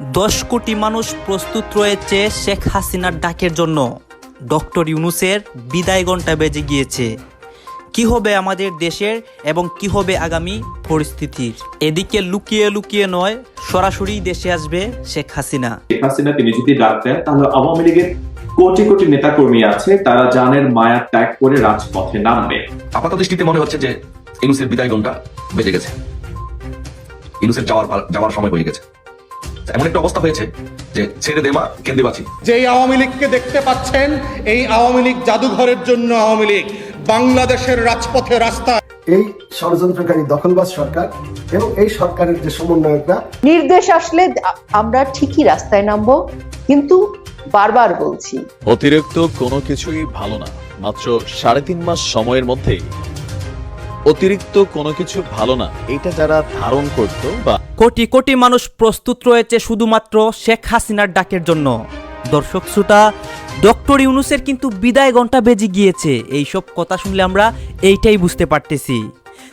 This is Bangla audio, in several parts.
দশ কোটি মানুষ প্রস্তুত রয়েছে শেখ হাসিনার ডাকের জন্য। ডক্টর ইউনুসের বিদায় ঘণ্টা বেজে গিয়েছে। কি হবে আমাদের দেশের এবং কি হবে আগামী পরিস্থিতির? এদিকে লুকিয়ে লুকিয়ে নয় সরাসরি দেশে আসবে শেখ হাসিনা। শেখ হাসিনা তিনি যদি ডাক দেন তাহলে আওয়ামী লীগের কোটি কোটি নেতাকর্মী আছে তারা জানের মায়া ত্যাগ করে রাজপথে নামবে। আপাত দৃষ্টিতে মনে হচ্ছে যে ইনুসের বিদায় ঘণ্টা বেজে গেছে। ইনুসের যাওয়ার যাওয়ার সময় হয়ে গেছে। এমন একটা অবস্থা হয়েছে যে ছেড়ে দেমা কেন্দ্রে বাঁচি। যে আওয়ামী লীগকে দেখতে পাচ্ছেন এই আওয়ামী লীগ জাদুঘরের জন্য আওয়ামী লীগ। বাংলাদেশের রাজপথে রাস্তা। এই ষড়যন্ত্রকারী দখলবাজ সরকার এবং এই সরকারের যে সমন্বয়করা। নির্দেশ আসলে আমরা ঠিকই রাস্তায় নামবো কিন্তু বারবার বলছি। অতিরিক্ত কোনো কিছুই ভালো না। মাত্র সাড়ে তিন মাস সময়ের মধ্যেই অতিরিক্ত কোনো কিছু ভালো না। এটা যারা ধারণ করত বা কোটি কোটি মানুষ প্রস্তুত রয়েছে শুধুমাত্র শেখ হাসিনার ডাকের জন্য। দর্শক শ্রোতা, ডক্টর ইউনুসের কিন্তু বিদায় ঘণ্টা বেজে গিয়েছে। এইসব কথা শুনলে আমরা এইটাই বুঝতে পারতেছি।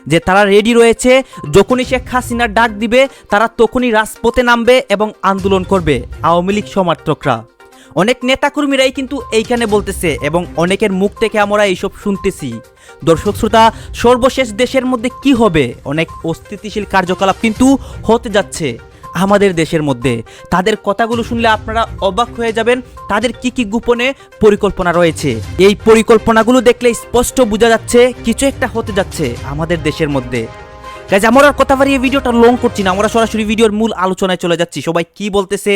যে তারা রেডি রয়েছে, যখনই শেখ হাসিনার ডাক দিবে, তারা তখনই রাজপথে নামবে এবং আন্দোলন করবে, আওয়ামী লীগ সমর্থকরা। অনেক নেতাকর্মীরাই কিন্তু এইখানে বলতেছে এবং অনেকের মুখ থেকে আমরা এইসব শুনতেছি। দর্শক শ্রোতা, সর্বশেষ দেশের মধ্যে কি হবে? অনেক অস্থিতিশীল কার্যকলাপ কিন্তু হতে যাচ্ছে আমাদের দেশের মধ্যে। তাদের কথাগুলো শুনলে আপনারা অবাক হয়ে যাবেন, তাদের কি কি গোপনে পরিকল্পনা রয়েছে? এই পরিকল্পনাগুলো দেখলে স্পষ্ট বোঝা যাচ্ছে, কিছু একটা হতে যাচ্ছে আমাদের দেশের মধ্যে। গাইজ আমরা আর কথা বাড়িয়ে ভিডিওটা লং করছি না। আমরা সরাসরি ভিডিওর মূল আলোচনায় চলে যাচ্ছি। সবাই কি বলতেছে?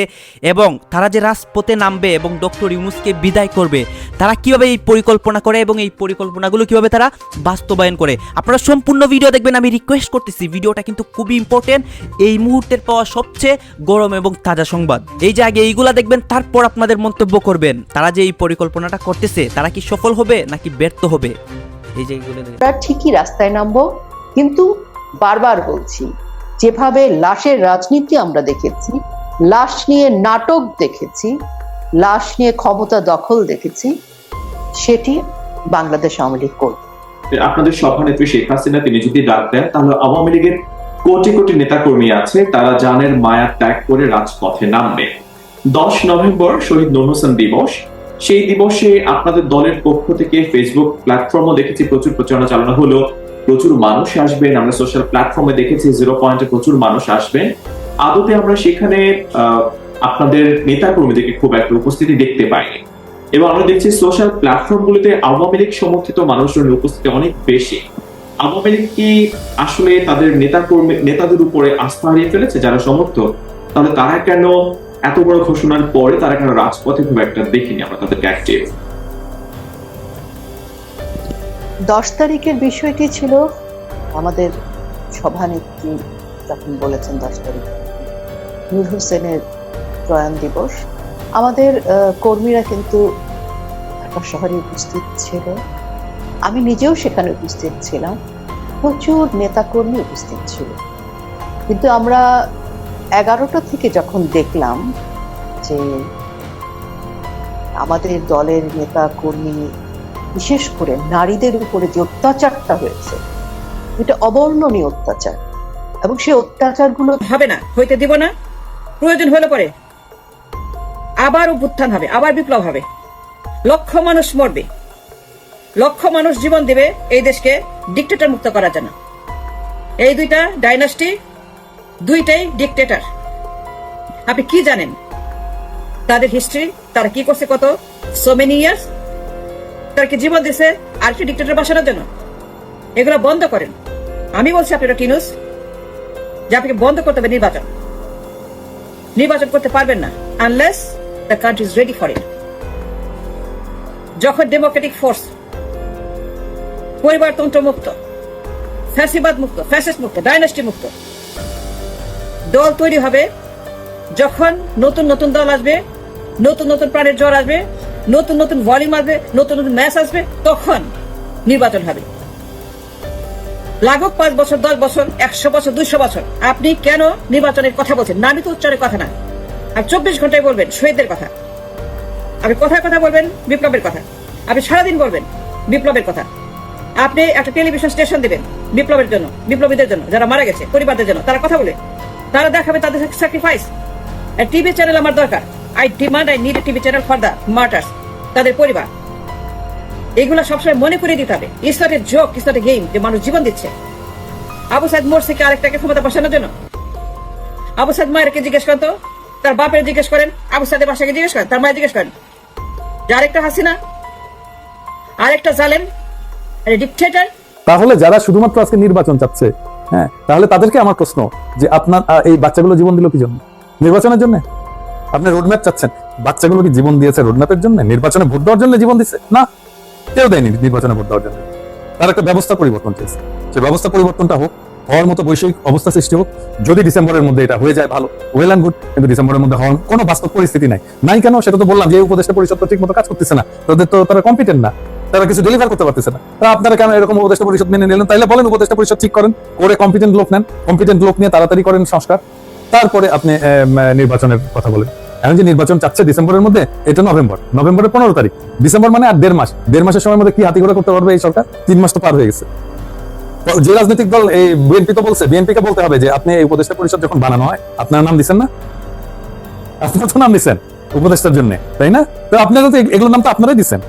এবং তারা যে রাজপথে নামবে এবং ডক্টর ইউনুসকে বিদায় করবে, তারা কীভাবে এই পরিকল্পনা করে এবং এই পরিকল্পনাগুলো কীভাবে তারা বাস্তবায়ন করে? আপনারা সম্পূর্ণ ভিডিও দেখবেন। আমি রিকোয়েস্ট করতেছি, ভিডিওটা কিন্তু খুবই ইম্পর্টেন্ট এই মুহূর্তের পাওয়া সবচেয়ে গরম এবং তাজা সংবাদ। এই যে আগে এইগুলা দেখবেন, তারপর আপনাদের মন্তব্য করবেন। তারা যে এই পরিকল্পনাটা করতেছে, তারা কি সফল হবে নাকি ব্যর্থ হবে? এই যে ঠিকই রাস্তায় নামবো, কিন্তু বারবার বলছি, যেভাবে লাশের রাজনীতি আমরা দেখেছি, লাশ নিয়ে নাটক দেখেছি, লাশ নিয়ে ক্ষমতা দখল দেখেছি, সেটি বাংলাদেশ আওয়ামী লীগ করবে। আপনাদের সভানেত্রী শেখ হাসিনা, তিনি যদি ডাক দেন, তাহলে আওয়ামী লীগের কোটি কোটি নেতাকর্মী আছে, তারা জানের মায়া ত্যাগ করে রাজপথে নামবে। দশ নভেম্বর শহীদ নূর হোসেন দিবস। সেই দিবসে আপনাদের দলের পক্ষ থেকে ফেসবুক প্ল্যাটফর্মও দেখেছি, প্রচুর প্রচারণা চালানো হলো। প্রচুর মানুষ আসবেন, আমরা সোশ্যাল প্ল্যাটফর্মে দেখেছি জিরো পয়েন্টে প্রচুর মানুষ আসবেন। আদতে আমরা সেখানে আপনাদের নেতাকর্মীদেরকে খুব একটা উপস্থিতি দেখতে পাইনি। এবং আমরা দেখছি সোশ্যাল প্ল্যাটফর্মগুলোতে আওয়ামী লীগ সমর্থিত মানুষজনের উপস্থিতি অনেক বেশি। আওয়ামী লীগ কি আসলে তাদের নেতা কর্মী নেতাদের উপরে আস্থা হারিয়ে ফেলেছে যারা সমর্থক? তাহলে তারা কেন এত বড় ঘোষণার পরে তারা কেন রাজপথে খুব একটা দেখিনি আমরা তাদেরকে অ্যাক্টিভ দশ তারিখের বিষয়টি ছিল আমাদের সভানেত্রী যখন বলেছেন দশ তারিখ। নূর হোসেনের প্রয়াণ দিবস। আমাদের কর্মীরা কিন্তু ঢাকা শহরে উপস্থিত ছিল। আমি নিজেও সেখানে উপস্থিত ছিলাম। প্রচুর নেতাকর্মী উপস্থিত ছিল। কিন্তু আমরা এগারোটা থেকে যখন দেখলাম যে আমাদের দলের নেতা কর্মী বিশেষ করে নারীদের উপরে যে অত্যাচারটা হয়েছে, এটা অবর্ণনীয় অত্যাচার। এবং সেই অত্যাচারগুলো হবে না, হইতে দিব না। প্রয়োজন হলে পরে। আবার অভ্যুত্থান হবে, আবার বিপ্লব হবে। লক্ষ মানুষ মরবে। লক্ষ মানুষ জীবন দেবে এই দেশকে ডিক্টেটর মুক্ত করার জন্য। এই দুইটা ডাইনাস্টি দুইটাই ডিক্টেটর আপনি কি জানেন? তাদের হিস্ট্রি তারা কি করছে কত? সো মেনি ইয়ার্স তারা কি জীবন দিছে আর কি ডিক্টেটর বাসানোর জন্য? এগুলো বন্ধ করেন। আমি বলছি আপনি টিনুস যে আপনাকে বন্ধ করতে হবে নির্বাচন। নির্বাচন করতে পারবেন না unless the country is ready for it যখন ডেমোক্রেটিক ফোর্স পরিবারতন্ত্র মুক্ত ফ্যাসিবাদ মুক্ত ফ্যাসিস্ট মুক্ত ডাইনাস্টি মুক্ত দল তৈরি হবে, যখন নতুন নতুন দল আসবে, নতুন নতুন প্রাণের জ্বর আসবে নতুন নতুন ভলিউম আসবে নতুন নতুন ম্যাচ আসবে, তখন নির্বাচন হবে। লাগুক পাঁচ বছর, দশ বছর, একশো বছর, দুইশো বছর, আপনি কেন নির্বাচনের কথা বলছেন? নামিত উচ্চারের কথা না। আর চব্বিশ ঘন্টায় বলবেন, শহীদদের কথা। আপনি কথায় কথা বলবেন, বিপ্লবের কথা। আপনি সারাদিন বলবেন, বিপ্লবের কথা। আপনি একটা টেলিভিশন স্টেশন দিবেন, বিপ্লবের জন্য, বিপ্লবীদের জন্য, যারা মারা গেছে, পরিবারদের জন্য, তারা কথা বলে। তারা দেখাবে তাদের স্যাক্রিফাইস টিভি চ্যানেল আমার দরকার। I demand I need TV channel for the martyrs, তাদের পরিবার। এগুলো সবসময় মনে করে দিতে হবে। It's not joke it's game যে মানুষ জীবন দিচ্ছে। আবু সাইদ মোরসি আরেকটাকে ক্ষমতা বসানোর জন্য? আবু সাইদ মায়েরকে জিজ্ঞেস করেন তো? তার বাপের জিজ্ঞেস করেন, আবু সাইদের বাসাকে জিজ্ঞেস করেন, তার মায়ের জিজ্ঞেস করেন। যে আরেকটা হাসিনা, আরেকটা জালেম ডিকটেটার তাহলে যারা শুধুমাত্র আজকে নির্বাচন চাচ্ছে হ্যাঁ তাহলে তাদেরকে আমার প্রশ্ন, যে আপনার এই বাচ্চাগুলো জীবন দিল কি জন্য? নির্বাচনের জন্য? আপনি রোডম্যাপ চাচ্ছেন? বাচ্চাগুলো কি জীবন দিয়েছে রোডম্যাপের জন্য? নির্বাচনে ভোট দেওয়ার জন্য জীবন দিচ্ছে না, কেউ দেয়নি নির্বাচনে ভোট দেওয়ার জন্য। তার একটা ব্যবস্থা পরিবর্তন চেয়েছে সেই ব্যবস্থা পরিবর্তনটা হোক, হওয়ার মতো বৈষয়িক অবস্থা সৃষ্টি হোক, যদি ডিসেম্বরের মধ্যে এটা হয়ে যায়, ভালো। ওয়েল অ্যান্ড গুড কিন্তু ডিসেম্বরের মধ্যে হওয়ার কোনো বাস্তব পরিস্থিতি নাই। নাই কেন? সেটা তো বললাম যে উপদেষ্টা পরিষদ তো ঠিক মতো কাজ করতেছে না। তাদের তো তারা কম্পিটেন্ট না। তারা কিছু ডেলিভার করতে পারতেছে না। তা আপনারা কেন এরকম উপদেষ্টা পরিষদ মেনে নিলেন? তাইলে বলেন উপদেষ্টা পরিষদ ঠিক করেন। করে কম্পিটেন্ট লোক নেন। কম্পিটেন্ট লোক নিয়ে তাড়াতাড়ি করেন সংস্কার। তারপরে আপনি নির্বাচনের কথা বলেন। এখন যে নির্বাচন চাচ্ছে ডিসেম্বরের মধ্যে, এটা নভেম্বর। নভেম্বরের পনেরো তারিখ। ডিসেম্বর মানে আর দেড় মাস। দেড় মাসের সময়ের মধ্যে কি হাতি করে করতে পারবে এই সরকার? তিন মাস তো পার হয়ে গেছে। যে রাজনৈতিক দল, এই বিএনপি তো বলছে বিএনপি কে বলতে হবে যে আপনি এই উপদেষ্টা পরিষদ যখন বানানো হয়, আপনার নাম দিচ্ছেন না? আপনার তো নাম দিচ্ছেন উপদেষ্টার জন্য, তাই না? তো আপনারা তো এগুলোর নাম তো আপনারাই দিচ্ছেন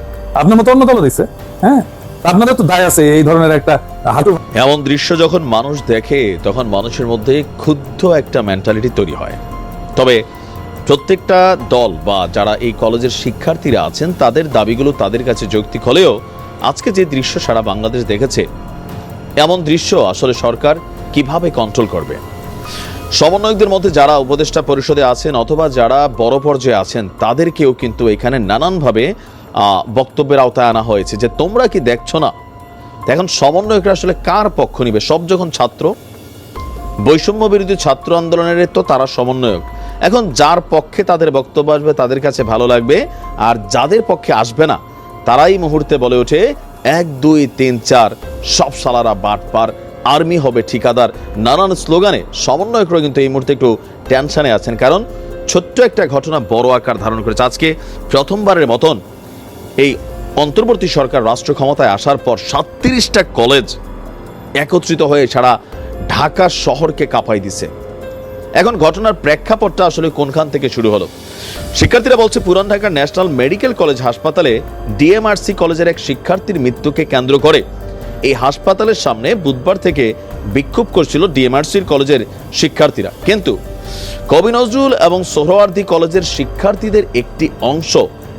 আপনার মতো অন্য দলও দিচ্ছে হ্যাঁ? আপনাদের তো দায় আছে, এই ধরনের একটা হাঁটু এমন দৃশ্য যখন মানুষ দেখে, তখন মানুষের মধ্যে ক্ষুব্ধ একটা মেন্টালিটি তৈরি হয়। তবে প্রত্যেকটা দল বা যারা এই কলেজের শিক্ষার্থীরা আছেন, তাদের দাবিগুলো তাদের কাছে যৌক্তিক হলেও আজকে যে দৃশ্য সারা বাংলাদেশ দেখেছে, এমন দৃশ্য আসলে সরকার কীভাবে কন্ট্রোল করবে? সমন্বয়কদের মধ্যে যারা উপদেষ্টা পরিষদে আছেন অথবা যারা বড় পর্যায়ে আছেন, তাদেরকেও কিন্তু এখানে নানানভাবে বক্তব্যের আওতায় আনা হয়েছে যে তোমরা কি দেখছ না? এখন সমন্বয়করা আসলে কার পক্ষ নিবে? সব যখন ছাত্র, বৈষম্য বিরোধী ছাত্র আন্দোলনের তো তারা সমন্বয়ক। এখন যার পক্ষে তাদের বক্তব্য আসবে, তাদের কাছে ভালো লাগবে, আর যাদের পক্ষে আসবে না, তারাই মুহূর্তে বলে ওঠে, এক, দুই, তিন, চার, সব সালারা বাটপার আর্মি হবে ঠিকাদার। নানান স্লোগানে সমন্বয়করা কিন্তু এই মুহূর্তে একটু টেনশনে আছেন। কারণ ছোট্ট একটা ঘটনা বড় আকার ধারণ করেছে। আজকে প্রথমবারের মতন এই অন্তর্বর্তী সরকার রাষ্ট্র ক্ষমতায় আসার পর সাতত্রিশটা কলেজ একত্রিত হয়ে সারা ঢাকা শহরকে কাঁপাই দিছে। এখন ঘটনার প্রেক্ষাপটটা আসলে কোনখান থেকে শুরু হলো? শিক্ষার্থীরা বলছে, পুরান ঢাকার ন্যাশনাল মেডিকেল কলেজ হাসপাতালে ডিএমআরসি কলেজের এক শিক্ষার্থীর মৃত্যুকে কেন্দ্র করে। এই হাসপাতালের সামনে বুধবার থেকে বিক্ষোভ করছিল ডিএমআরসির কলেজের শিক্ষার্থীরা। কিন্তু কবি নজরুল এবং সোহরাওয়ার্দী কলেজের শিক্ষার্থীদের একটি অংশ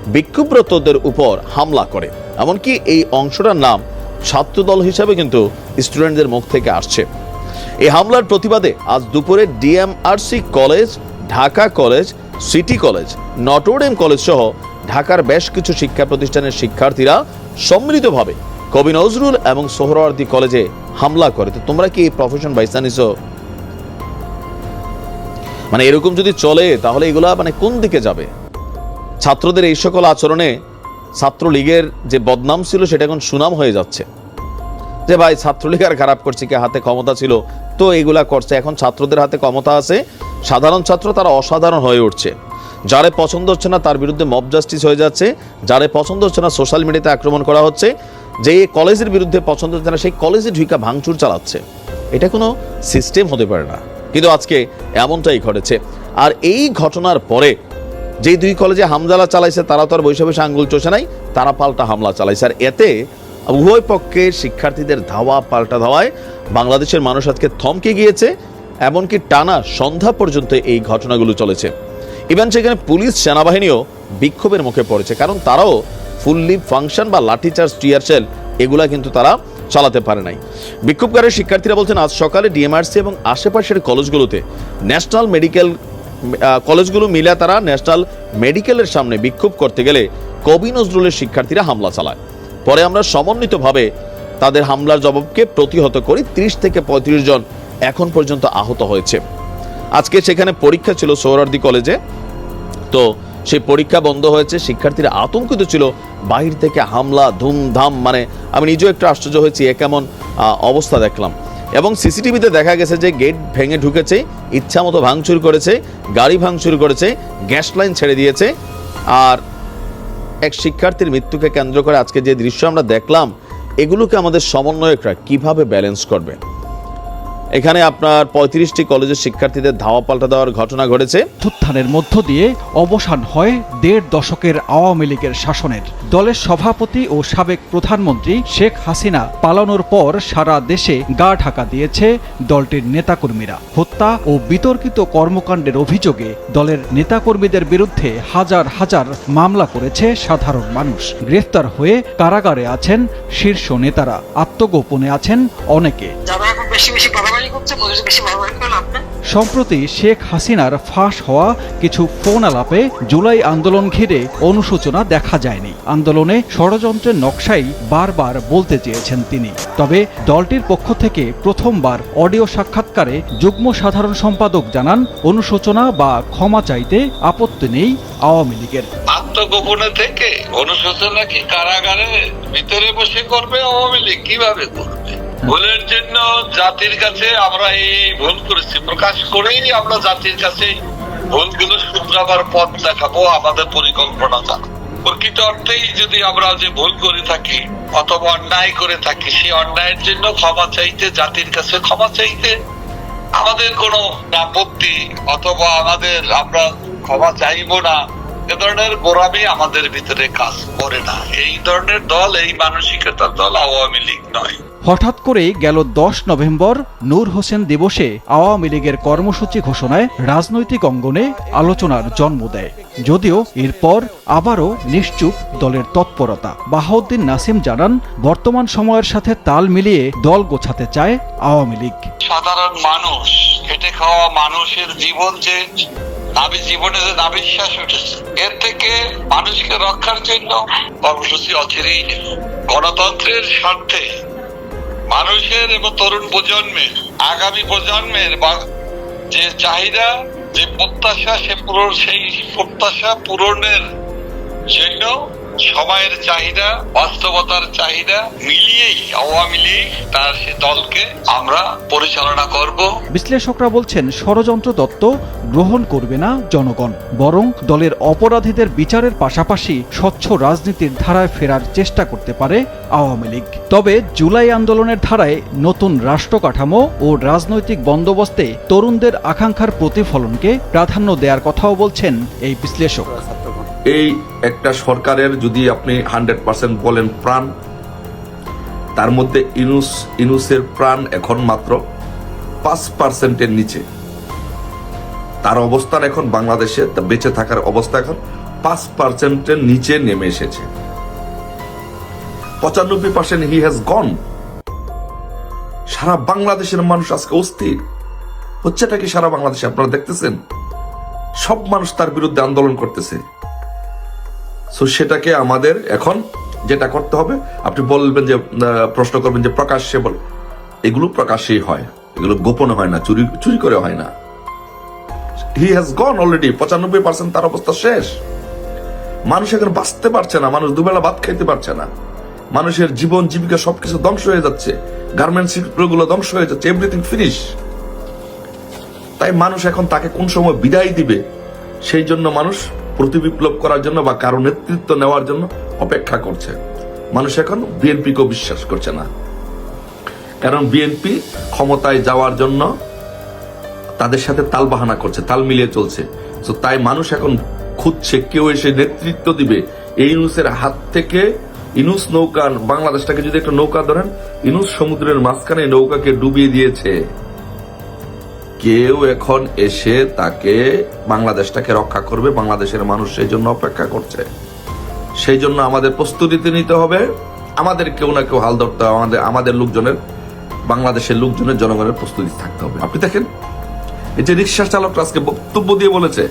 বিক্ষোভরতদের উপর হামলা করে। এমনকি এই অংশটার নাম ছাত্রদল হিসাবে কিন্তু স্টুডেন্টদের মুখ থেকে আসছে। এই হামলার প্রতিবাদে আজ দুপুরে DMRC college, Dhaka college, city college, Notre Dame college সহ ঢাকার বেশ কিছু শিক্ষা প্রতিষ্ঠানের শিক্ষার্থীরা সম্মিলিতভাবে কবি নজরুল এবং সোহরাওয়ার্দী কলেজে হামলা করে। তো তোমরা কি এই প্রফেশন বাইসা মানে এরকম যদি চলে, তাহলে এগুলা মানে কোন দিকে যাবে? ছাত্রদের এই সকল আচরণে ছাত্রলীগের যে বদনাম ছিল সেটা এখন সুনাম হয়ে যাচ্ছে। যে ভাই, ছাত্রলীগ আর খারাপ করছে, কি হাতে ক্ষমতা ছিল, তো এগুলা করছে। এখন ছাত্রদের হাতে ক্ষমতা আছে। সাধারণ ছাত্র তারা অসাধারণ হয়ে উঠছে। যারে পছন্দ হচ্ছে না, তার বিরুদ্ধে মব জাস্টিস হয়ে যাচ্ছে। যারে পছন্দ হচ্ছে না সোশ্যাল মিডিয়াতে আক্রমণ করা হচ্ছে। যে কলেজের বিরুদ্ধে পছন্দ হচ্ছে না, সেই কলেজে ঢুকা ভাঙচুর চালাচ্ছে। এটা কোনো সিস্টেম হতে পারে না। কিন্তু আজকে এমনটাই ঘটেছে। আর এই ঘটনার পরে যে দুই কলেজে হামলা চালাইছে, তারা তো আর বৈশা আঙ্গুল চষে নাই, তারা পাল্টা হামলা চালাইছে। আর এতে উভয় পক্ষের শিক্ষার্থীদের ধাওয়া, পাল্টা ধাওয়ায় বাংলাদেশের মানুষ আজকে থমকে গিয়েছে, এমনকি টানা সন্ধ্যা পর্যন্ত এই ঘটনাগুলো চলেছে। ইভেন সেখানে পুলিশ, সেনাবাহিনীও বিক্ষোভের মুখে পড়েছে, কারণ তারাও ফুললি ফাংশন বা লাঠিচার্জ টিয়ারশেল এগুলা কিন্তু তারা চালাতে পারে নাই। বিক্ষোভকারী শিক্ষার্থীরা বলছেন, আজ সকালে ডিএমআরসি এবং আশেপাশের কলেজগুলোতে ন্যাশনাল মেডিকেল কলেজগুলো মিলে তারা ন্যাশনাল মেডিকেলের সামনে বিক্ষোভ করতে গেলে কবি নজরুলের শিক্ষার্থীরা হামলা চালায়। পরে আমরা সমন্বিতভাবে তাদের হামলার জবাবকে প্রতিহত করি। ত্রিশ থেকে পঁয়ত্রিশ জন এখন পর্যন্ত আহত হয়েছে। আজকে সেখানে পরীক্ষা ছিল সৌরার্দি কলেজে। তো সেই পরীক্ষা বন্ধ হয়েছে। শিক্ষার্থীরা আতঙ্কিত ছিল। বাহির থেকে হামলা, ধুমধাম মানে আমি নিজেও একটু আশ্চর্য হয়েছি, এ কেমন অবস্থা দেখলাম। এবং সিসিটিভিতে দেখা গেছে যে গেট ভেঙে ঢুকেছে ইচ্ছা মতো ভাঙচুর করেছে, গাড়ি ভাঙচুর করেছে, গ্যাস লাইন ছেড়ে দিয়েছে। আর এক শিক্ষার্থীর মৃত্যুকে কেন্দ্র করে আজকে যে দৃশ্য আমরা দেখলাম, এগুলোকে আমাদের সমন্বয়করা কীভাবে ব্যালেন্স করবে? এখানে আপনার পঁয়ত্রিশটি কলেজের শিক্ষার্থীদের ধাওয়া পাল্টা দেওয়ার ঘটনা ঘটেছে। অভ্যুত্থানের মধ্য দিয়ে অবসান হয় দেড় দশকের আওয়ামী লীগের শাসনের। দলের সভাপতি ও সাবেক প্রধানমন্ত্রী শেখ হাসিনা পালানোর পর সারা দেশে গা ঢাকা দিয়েছে দলটির নেতাকর্মীরা। হত্যা ও বিতর্কিত কর্মকাণ্ডের অভিযোগে দলের নেতাকর্মীদের বিরুদ্ধে হাজার হাজার মামলা করেছে সাধারণ মানুষ। গ্রেফতার হয়ে কারাগারে আছেন শীর্ষ নেতারা। আত্মগোপনে আছেন অনেকে। যারা বেশি বেশি বাড়াবাড়ি করছে বলছে বেশি বাড়াবাড়ি করেন আপনি সম্প্রতি শেখ হাসিনার ফাঁস হওয়া কিছু ফোন আলাপে জুলাই আন্দোলন ঘিরে অনুশোচনা দেখা যায়নি। আন্দোলনে ষড়যন্ত্রের নকশাই বারবার বলতে চেয়েছেন তিনি। তবে দলটির পক্ষ থেকে প্রথমবার অডিও সাক্ষাৎকারে যুগ্ম সাধারণ সম্পাদক জানান অনুশোচনা বা ক্ষমা চাইতে আপত্তি নেই আওয়ামী লীগের। আত্মগোপনে থেকে অনুশোচনা কি কারাগারে ভিতরে বসে করবে আওয়ামী লীগ? কীভাবে করবে? ভুলের জন্য জাতির কাছে আমরা এই ভুল করেছি। প্রকাশ করেই আমরা জাতির কাছে ভুলগুলো শুধরাবার পথ দেখাবো, আমাদের পরিকল্পনা প্রকৃত অর্থেই যদি আমরা যে ভুল করে থাকি অথবা অন্যায় করে থাকি সেই অন্যায়ের জন্য ক্ষমা চাইতে, জাতির কাছে ক্ষমা চাইতে আমাদের কোনো আপত্তি অথবা আমাদের আমরা ক্ষমা চাইব না, এ ধরনের গোড়ামি আমাদের ভিতরে কাজ করে না। এই ধরনের দল, এই মানসিকতার দল আওয়ামী লীগ নয়। হঠাৎ করেই গেল দশ নভেম্বর নূর হোসেন দিবসে আওয়ামী লীগের কর্মসূচি ঘোষণায় রাজনৈতিক অঙ্গনে আলোচনার জন্ম দেয়। যদিও এরপর আবারও নিশ্চুপ দলের তৎপরতা। বাহাউদ্দিন নাসিম জানান, বর্তমান সময়ের সাথে তাল মিলিয়ে দল গোছাতে চায় আওয়ামী লীগ। সাধারণ মানুষ, খেটে খাওয়া মানুষের জীবন যে জীবনে যে উঠেছে, এর থেকে মানুষকে রক্ষার জন্য কর্মসূচি অচিরেই গণতন্ত্রের স্বার্থে মানুষের এবং তরুণ প্রজন্মের আগামী প্রজন্মের যে চাহিদা, যে প্রত্যাশা, সে পূরণ সেই প্রত্যাশা পূরণের জন্য সময়ের চাহিদা, বাস্তবতার চাহিদা মিলিয়েই আওয়ামী লীগ তার সে দলকে আমরা পরিচালনা করব। বিশ্লেষকরা বলছেন, ষড়যন্ত্র তত্ত্ব গ্রহণ করবে না জনগণ, বরং দলের অপরাধীদের বিচারের পাশাপাশি স্বচ্ছ রাজনীতির ধারায় ফেরার চেষ্টা করতে পারে আওয়ামী লীগ। তবে জুলাই আন্দোলনের ধারায় নতুন রাষ্ট্র কাঠামো ও রাজনৈতিক বন্দোবস্তে তরুণদের আকাঙ্ক্ষার প্রতিফলনকে প্রাধান্য দেওয়ার কথাও বলছেন এই বিশ্লেষক। এই একটা সরকারের যদি আপনি হান্ড্রেড পার্সেন্ট বলেন প্রাণ, তার মধ্যে ইনুস, ইনুসের প্রাণ এখন মাত্র পাঁচ পার্সেন্টের নিচে। তার অবস্থান এখন বাংলাদেশে বেঁচে থাকার অবস্থা এখন পাঁচ পার্সেন্টের নিচে নেমে এসেছে। পঁচানব্বই পার্সেন্ট হি হ্যাজ গন সারা বাংলাদেশের মানুষ আজকে অস্থির। হচ্ছেটা কি সারা বাংলাদেশে? আপনারা দেখতেছেন? সব মানুষ তার বিরুদ্ধে আন্দোলন করতেছে। সো সেটাকে আমাদের এখন যেটা করতে হবে, আপনি বলবেন যে প্রশ্ন করবেন যে, প্রকাশ্যে বল। এগুলো প্রকাশ্যেই হয়। এগুলো গোপনে হয় না, চুরি চুরি করে হয় না। হি হ্যাজ গন অলরেডি পঁচানব্বই পার্সেন্ট তার অবস্থা শেষ। মানুষ এখন বাঁচতে পারছে না, মানুষ দুবেলা ভাত খাইতে পারছে না। মানুষের জীবন, জীবিকা সবকিছু ধ্বংস হয়ে যাচ্ছে। গার্মেন্টস শিল্পগুলো ধ্বংস হয়ে যাচ্ছে এভরিথিং ফিনিশ তাই মানুষ এখন তাকে কোন সময় বিদায় দিবে, সেই জন্য মানুষ প্রতিবিপ্লব করার জন্য বা কারও নেতৃত্ব নেওয়ার জন্য অপেক্ষা করছে। মানুষ এখন বিএনপিকেও বিশ্বাস করছে না। কারণ বিএনপি ক্ষমতায় যাওয়ার জন্য তাদের সাথে তাল বাহানা করছে, তাল মিলিয়ে চলছে। তো তাই মানুষ এখন খুঁজছে কেউ এসে নেতৃত্ব দিবে। এই ইনুসের হাত থেকে ইনুস নৌকা, বাংলাদেশটাকে যদি একটা নৌকা ধরেন ইনুস সমুদ্রের মাঝখানে নৌকাকে ডুবিয়ে দিয়েছে। কেউ এখন এসে তাকে বাংলাদেশটাকে রক্ষা করবে, বাংলাদেশের মানুষ সেই জন্য অপেক্ষা করছে। সেই জন্য আমাদের প্রস্তুতিতে নিতে হবে। আমাদের কেউ না কেউ হাল ধরতে হবে, আমাদের আমাদের লোকজনের, বাংলাদেশের লোকজনের, জনগণের প্রস্তুতি থাকতে হবে। আপনি দেখেন, এই যে রিক্সা চালকরা আজকে বক্তব্য দিয়ে বলেছে,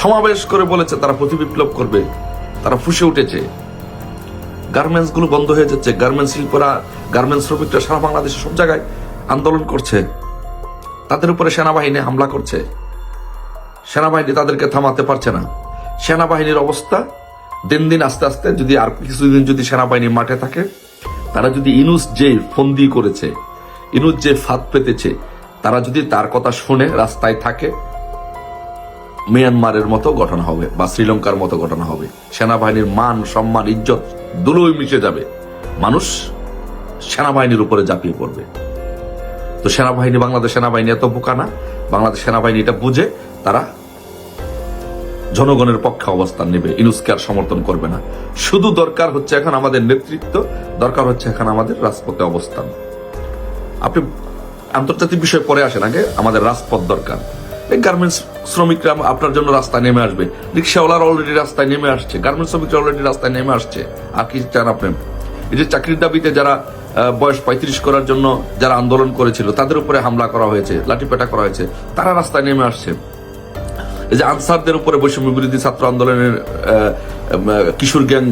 সমাবেশ করে বলেছে, তারা প্রতি বিপ্লব করবে, তারা ফুসে উঠেছে। গার্মেন্টসগুলো বন্ধ হয়ে যাচ্ছে, গার্মেন্টস শিল্পরা, গার্মেন্টস শ্রমিকরা সারা বাংলাদেশে সব জায়গায় আন্দোলন করছে। তাদের উপরে সেনাবাহিনী হামলা করছে। সেনাবাহিনী তাদেরকে থামাতে পারছে না। সেনাবাহিনীর অবস্থা দিন দিন আস্তে আস্তে যদি আর কিছুদিন যদি সেনাবাহিনী মাঠে থাকে, তারা যদি ইনুস যে ফন্দি করেছে, ইনুস যে ফাঁদ পেতেছে, তারা যদি তার কথা শুনে রাস্তায় থাকে, মিয়ানমারের মতো ঘটনা হবে বা শ্রীলঙ্কার মতো ঘটনা হবে। সেনাবাহিনীর মান, সম্মান, ইজ্জত দুলোই মিশে যাবে। মানুষ সেনাবাহিনীর উপরে ঝাঁপিয়ে পড়বে। তো সেনাবাহিনী, বাংলাদেশ সেনাবাহিনী এত বোকা না? বাংলাদেশ সেনাবাহিনী এটা বুঝে তারা জনগণের পক্ষে অবস্থান নেবে, ইনুসকে আর সমর্থন করবে না। শুধু দরকার হচ্ছে এখন আমাদের নেতৃত্ব, দরকার হচ্ছে এখন আমাদের রাজপথে অবস্থান। আপনি আন্তর্জাতিক বিষয় পরে আসেন আগে, আমাদের রাজপথ দরকার। এই গার্মেন্টস শ্রমিকরা আপনার জন্য রাস্তায় নেমে আসবে। রিক্সাওয়ালার অলরেডি রাস্তায় নেমে আসছে গার্মেন্টস শ্রমিকরা অলরেডি রাস্তায় নেমে আসছে। আর কি চান আপনি? এই যে চাকরির দাবিতে যারা বয়স পঁয়ত্রিশ করার জন্য যারা আন্দোলন করেছিল, তাদের উপরে হামলা করা হয়েছে, লাঠিপেটা করা হয়েছে, তারা রাস্তায় নেমে আসছে। এই যে আনসারদের উপরে বৈষম্য বিরোধী ছাত্র আন্দোলনের কিশোর গ্যাং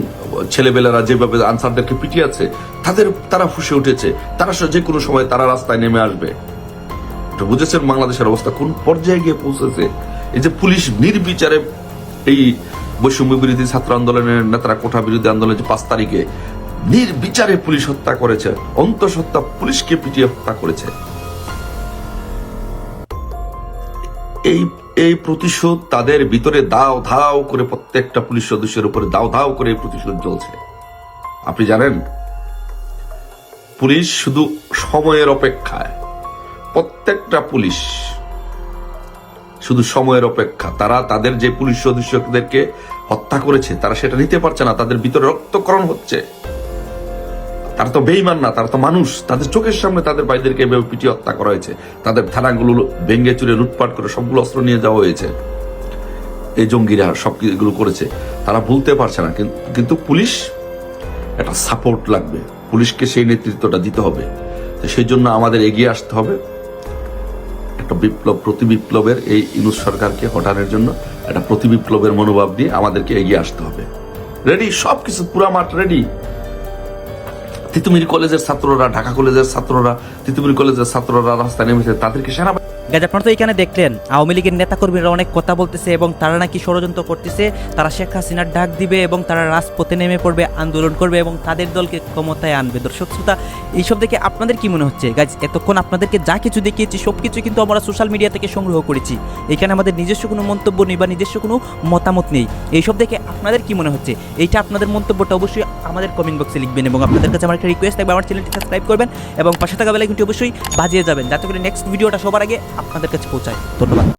ছেলেবেলারা যেভাবে আনসারদেরকে পিটিয়েছে, তাদের, তারা ফুসে উঠেছে। তারা যে কোনো সময় তারা রাস্তায় নেমে আসবে। বুঝেছেন বাংলাদেশের অবস্থা কোন পর্যায়ে গিয়ে পৌঁছেছে? এই যে পুলিশ নির্বিচারে এই বৈষম্য বিরোধী ছাত্র আন্দোলনের নেতারা কোঠা বিরোধী আন্দোলনের যে পাঁচ তারিখে নির্বিচারে পুলিশ হত্যা করেছে, অন্তঃসত্ত্বা পুলিশকে পিটিয়ে হত্যা করেছে। এই এই প্রতিশোধ তাদের ভিতরে দাও ধাও করে প্রত্যেকটা পুলিশ সদস্যের উপরে দাও ধাও করে এই প্রতিশোধ চলছে। আপনি জানেন, পুলিশ শুধু সময়ের অপেক্ষায়, প্রত্যেকটা পুলিশ শুধু সময়ের অপেক্ষা। তারা তাদের যে পুলিশ সদস্যদেরকে হত্যা করেছে, তারা সেটা নিতে পারছে না, তাদের ভিতরে রক্তকরণ হচ্ছে। তারা তো বেইমান না, তারা তো মানুষ। তাদের চোখের সামনে তাদের ভাইদেরকে এভাবে পিটিয়ে হত্যা করা হয়েছে। তাদের থানাগুলো ভেঙ্গে চুরে লুটপাট করে সবগুলো অস্ত্র নিয়ে যাওয়া হয়েছে। এই জঙ্গিরা সব এগুলো করেছে। তারা ভুলতে পারছে না কিন্তু পুলিশ একটা সাপোর্ট লাগবে। পুলিশকে সেই নেতৃত্বটা দিতে হবে। তো সেই জন্য আমাদের এগিয়ে আসতে হবে। একটা বিপ্লব, প্রতি বিপ্লবের এই ইনুস সরকারকে হটানোর জন্য একটা প্রতি বিপ্লবের মনোভাব দিয়ে আমাদেরকে এগিয়ে আসতে হবে। রেডি সবকিছু পুরা মাঠ রেডি তিতুমির কলেজের ছাত্ররা ঢাকা কলেজের ছাত্ররা তিতুমির কলেজের ছাত্ররা রাস্তায় নেমেছে তাদেরকে সেনা গাজ আপনারা তো এখানে দেখলেন, আওয়ামী লীগের নেতাকর্মীরা অনেক কথা বলতেছে এবং তারা নাকি ষড়যন্ত্র করতেছে। তারা শেখ হাসিনার ডাক দিবে এবং তারা রাজপথে নেমে পড়বে, আন্দোলন করবে এবং তাদের দলকে ক্ষমতায় আনবে। দর্শক শ্রোতা, এইসব দেখে আপনাদের কি মনে হচ্ছে? গাইজ, এতক্ষণ আপনাদেরকে যা কিছু দেখিয়েছি সব কিছু কিন্তু আমরা সোশ্যাল মিডিয়া থেকে সংগ্রহ করেছি। এখানে আমাদের নিজস্ব কোনো মন্তব্য নেই বা নিজস্ব কোনো মতামত নেই। এইসব দেখে আপনাদের কি মনে হচ্ছে? এইটা আপনাদের মন্তব্যটা অবশ্যই আমাদের কমেন্ট বক্সে লিখবেন এবং আপনাদের কাছে আমার একটা রিকোয়েস্ট থাকবে, আমার চ্যানেলটি সাবস্ক্রাইব করবেন এবং পাশে থাকা বেলাইকনটি অবশ্যই বাজিয়ে যাবেন। যাতে করে নেক্সট ভিডিওটা সবার আগে আপনাদের কাছে পৌঁছায় ধন্যবাদ।